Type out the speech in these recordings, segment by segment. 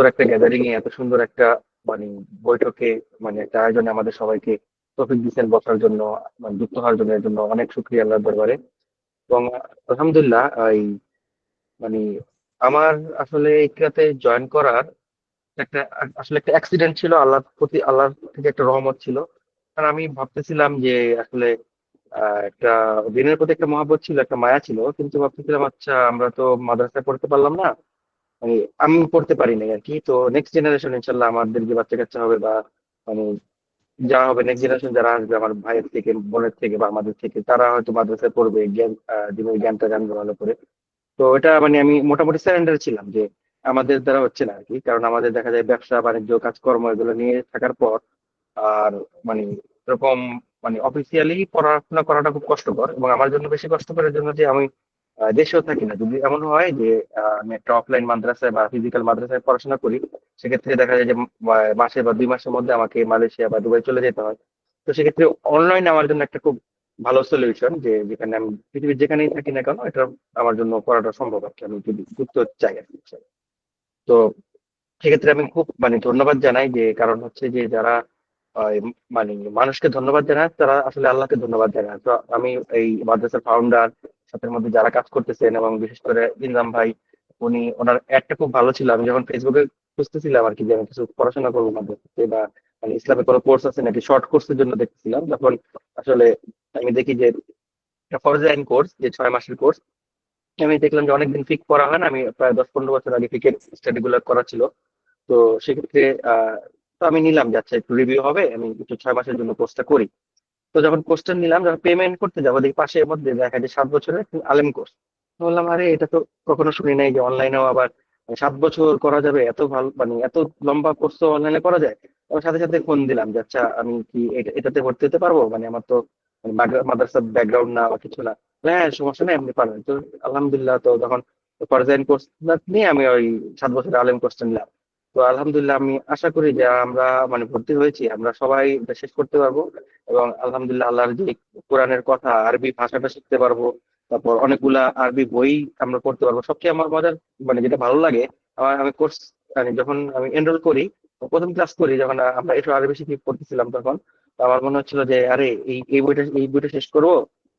সুন্দর একটা গ্যাদারিং এ এত সুন্দর একটা মানে বৈঠকে মানে একটা আয়োজনে আমাদের সবাইকে তৌফিক দিচ্ছেন বসার জন্য মানে যুক্ত হওয়ার জন্য, এর জন্য অনেক শুক্রিয়া আল্লাহর দরবারে। এবং আলহামদুলিল্লাহ, এই মানে আমার আসলে ইকরাতে জয়েন করার একটা, আসলে একটা অ্যাক্সিডেন্ট ছিল, আল্লাহর প্রতি, আল্লাহর থেকে একটা রহমত ছিল। কারণ আমি ভাবতেছিলাম যে আসলে একটা দিনের প্রতি একটা মহাব্বত ছিল, একটা মায়া ছিল, কিন্তু ভাবতেছিলাম আচ্ছা আমরা তো মাদ্রাসায় পড়তে পারলাম না। মানে আমি পড়তে পারি নাই আর কি। তো নেক্সট জেনারেশন ইনশাল্লাহ আমাদের যে বাচ্চা কাচ্চা হবে বা মানে যা হবে নেক্সট জেনারেশন যারা আসবে আমার ভাইয়ের থেকে, বোনের থেকে বা আমাদের থেকে, তারা হয়তো মাদ্রাসায় পড়বে, জ্ঞান দিনের জ্ঞানটা জানবে ভালো করে। তো এটা মানে আমি মোটামুটি স্যারেন্ডার ছিলাম যে আমাদের দ্বারা হচ্ছে না আর কি। কারণ আমাদের দেখা যায় ব্যবসা, বাণিজ্য, কাজকর্ম এগুলো নিয়ে থাকার পর আর মানে এরকম মানে অফিসিয়ালি পড়াশোনা করাটা খুব কষ্টকর এবং আমার জন্য বেশি কষ্টকরের জন্য যে আমি দেশেও থাকি না। যদি এমন হয় যে আমি একটা অফলাইন মাদ্রাসায় বা ফিজিক্যাল মাদ্রাসায় পড়াশোনা করি, সেক্ষেত্রে দেখা যায় যে মাসে বা দুই মাসের মধ্যে আমাকে মালয়েশিয়া বা দুবাই চলে যেতে হয়। তো সেক্ষেত্রে অনলাইন আমার জন্য একটা খুব ভালো সলিউশন যে, যেখানে আমি পৃথিবীর যেখানেই থাকি না কেন, এটা আমার জন্য করাটা সম্ভব আর কি। আমি যদি চাই আর তো সেক্ষেত্রে আমি খুব মানে ধন্যবাদ জানাই যে, কারণ হচ্ছে যে, যারা মানে মানুষকে ধন্যবাদ জানায়, তারা আসলে আল্লাহকে ধন্যবাদ জানায়। তো আমি এই মাদ্রাসার ফাউন্ডার সাথে মধ্যে যারা কাজ করতেছেন এবং বিশেষ করে ইনজাম ভাই, উনি, ওনার অ্যাডটা খুব ভালো ছিল। আমি যখন ফেসবুকে খুঁজতেছিলাম আর কি যে আমি কিছু পড়াশোনা করব মাদ্রাসাতে বা মানে ইসলামের কোনো কোর্স আছে নাকি শর্ট কোর্সের জন্য দেখতেছিলাম। তখন আসলে আমি দেখি যে একটা ফরজাইন কোর্স যে ছয় মাসের কোর্স আমি দেখলাম যে অনেকদিন ফিক পড়া হয় না। আমি প্রায় দশ পনেরো বছর আগে ফিকের স্টাডি গুলো করা ছিল। তো সেক্ষেত্রে, আহ, তো আমি নিলাম যে আচ্ছা একটু রিভিউ হবে, আমি একটু ছয় মাসের জন্য কোর্সটা করি। তো যখন কোর্সটা নিলাম, যখন পেমেন্ট করতে যাব, দেখি পাশের মধ্যে দেখা যায় সাত বছরের আলেম কোর্স বললাম, আরে, এটা তো কখনো শুনি নাই যে অনলাইনেও আবার সাত বছর করা যাবে, এত ভালো মানে এত লম্বা কোর্স তো অনলাইনে করা যায়? সাথে সাথে ফোন দিলাম যে আচ্ছা আমি কি এটাতে ভর্তি হতে পারব? মানে আমার তো মানে মাদ্রা- মাদ্রাসার ব্যাকগ্রাউন্ড না বা কিছু না। হ্যাঁ সমস্যা নেই, আপনি পারবেন। তো আলহামদুলিল্লাহ, তো তখন ফরজাইন কোর্স নিয়ে আমি ওই সাত বছরের আলেম কোর্সটা নিলাম। তো আলহামদুলিল্লাহ আমি আশা করি যে আমরা মানে ভর্তি হয়েছি, আমরা সবাই শেষ করতে পারব এবং আলহামদুলিল্লাহ আল্লাহর যে কোরআনের কথা, আরবি ভাষাটা শিখতে পারব, তারপর অনেকগুলা আরবি বই আমরা পড়তে পারব সবচেয়ে আমার মজার মানে যেটা ভালো লাগে, আমার আমি কোর্স মানে যখন আমি এনরোল করি প্রথম ক্লাস করি যখন আমরা এসব আরবি শিখে পড়তেছিলাম তখন আমার মনে হচ্ছিল যে আরে এই এই বইটা এই বইটা শেষ করব,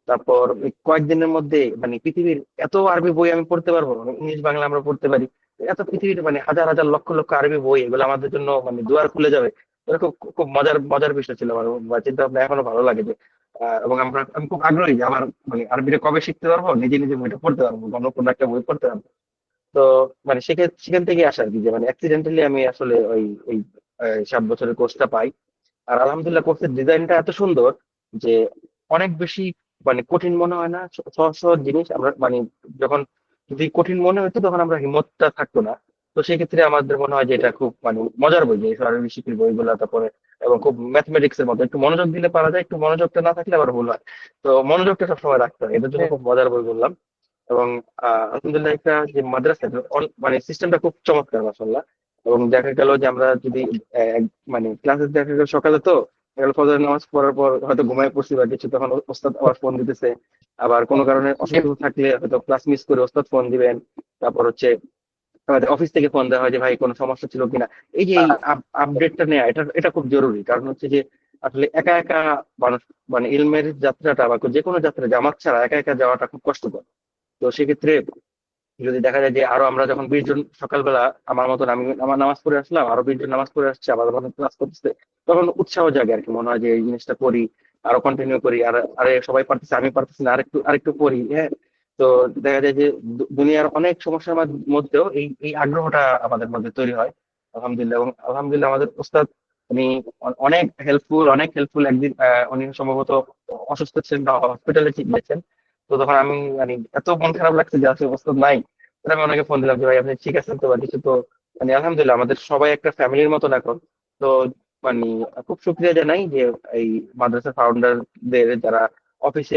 তারপর কয়েকদিনের মধ্যে মানে পৃথিবীর এত আরবি বই আমি পড়তে পারব মানে ইংলিশ বাংলা আমরা পড়তে পারি এত পৃথিবীর মানে হাজার হাজার, লক্ষ লক্ষ আরবি বই, এগুলো আমাদের জন্য মানে দুয়ার খুলে যাবে। খুব খুব মজার মজার বিষয় ছিল আমার চিন্তা ভাবনা এখনও ভালো লাগে যে এবং আমরা, আমি খুব আগ্রহী যে আমার মানে আরবিটা কবে শিখতে পারব, নিজে নিজে বইটা পড়তে পারব অন্য কোনো একটা বই পড়তে পারব। তো মানে সেখান থেকে আসা আর কি, যে মানে অ্যাক্সিডেন্টালি আমি আসলে ওই ওই সাত বছরের কোর্সটা পাই। আর আলহামদুলিল্লাহ কোর্সের ডিজাইনটা এত সুন্দর যে অনেক বেশি মানে কঠিন মনে হয় না সহজ সহজ জিনিস। আমরা মানে যখন যদি কঠিন মনে হতো তখন আমরা হিম্মতটা থাকতো না। তো সেক্ষেত্রে আমাদের মনে হয় যে এটা খুব মানে মজার বই যে শিক্ষির বইগুলো তারপরে এবং খুব ম্যাথমেটিক্স এর মতো। একটু মনোযোগ দিলে পারা যায় একটু মনোযোগটা না থাকলে আবার ভুল হয়। তো মনোযোগটা সবসময় রাখতে হয়। এটার জন্য খুব মজার বই বললাম। এবং আহ, আলহামদুলিল্লাহ একটা যে মাদ্রাসা মানে সিস্টেমটা খুব চমৎকার মাসাল্লাহ এবং দেখা গেল যে আমরা যদি মানে ক্লাসে দেখা গেল সকালে তো ফজরের নামাজ পড়ার পর হয়তো ঘুমায় পড়ছি বা কিছু, তখন ওস্তাদ আবার ফোন দিতেছে। আবার কোনো কারণে অসুস্থ থাকলে হয়তো ক্লাস মিস করে ওস্তাদ ফোন দিবেন। তারপর হচ্ছে আমাদের অফিস থেকে ফোন দেওয়া হয় যে, ভাই, কোনো সমস্যা ছিল কিনা? এই যে আপডেটটা নেওয়া এটা এটা খুব জরুরি। কারণ হচ্ছে যে, আসলে একা একা মানুষ মানে ইলমের যাত্রাটা বা যে কোনো যাত্রা, জামাত ছাড়া একা একা যাওয়াটা খুব কষ্টকর। তো সেক্ষেত্রে যদি দেখা যায় যে আরও আমরা যখন বিশ জন সকালবেলা আমার মতন আমি আমার নামাজ পড়ে আসলাম, আরও বিশ জন নামাজ পড়ে আসছে, আবার মতন ক্লাস করতেছে, তখন উৎসাহ জাগে আর কি মনে হয় যে এই জিনিসটা করি, আরও কন্টিনিউ করি, আর, আরে সবাই পারতেছে, আমি পারতেছি না, আরেকটু আরেকটু করি হ্যাঁ? তো দেখা যায় যে দুনিয়ার অনেক সমস্যার মধ্যেও এই এই আগ্রহটা আমাদের মধ্যে তৈরি হয়, আলহামদুলিল্লাহ, এবং আলহামদুলিল্লাহ আমাদের ওস্তাদ, উনি অনেক হেল্পফুল অনেক হেল্পফুল একদিন উনি সম্ভবত অসুস্থ ছিলেন বা হসপিটালে গিয়েছেন তো তখন আমি মানে এত মন খারাপ লাগছে যে আসলে ওস্তাদ নাই আমি ওনাকে ফোন দিলাম যে, ভাই, আপনি ঠিক আছেন তো বা কিছু? তো মানে আলহামদুলিল্লাহ আমাদের সবাই একটা ফ্যামিলির মতন এখন। তো মানে খুব শুক্রিয়া জানাই যে এই মাদ্রাসা ফাউন্ডারদের যারা অফিসে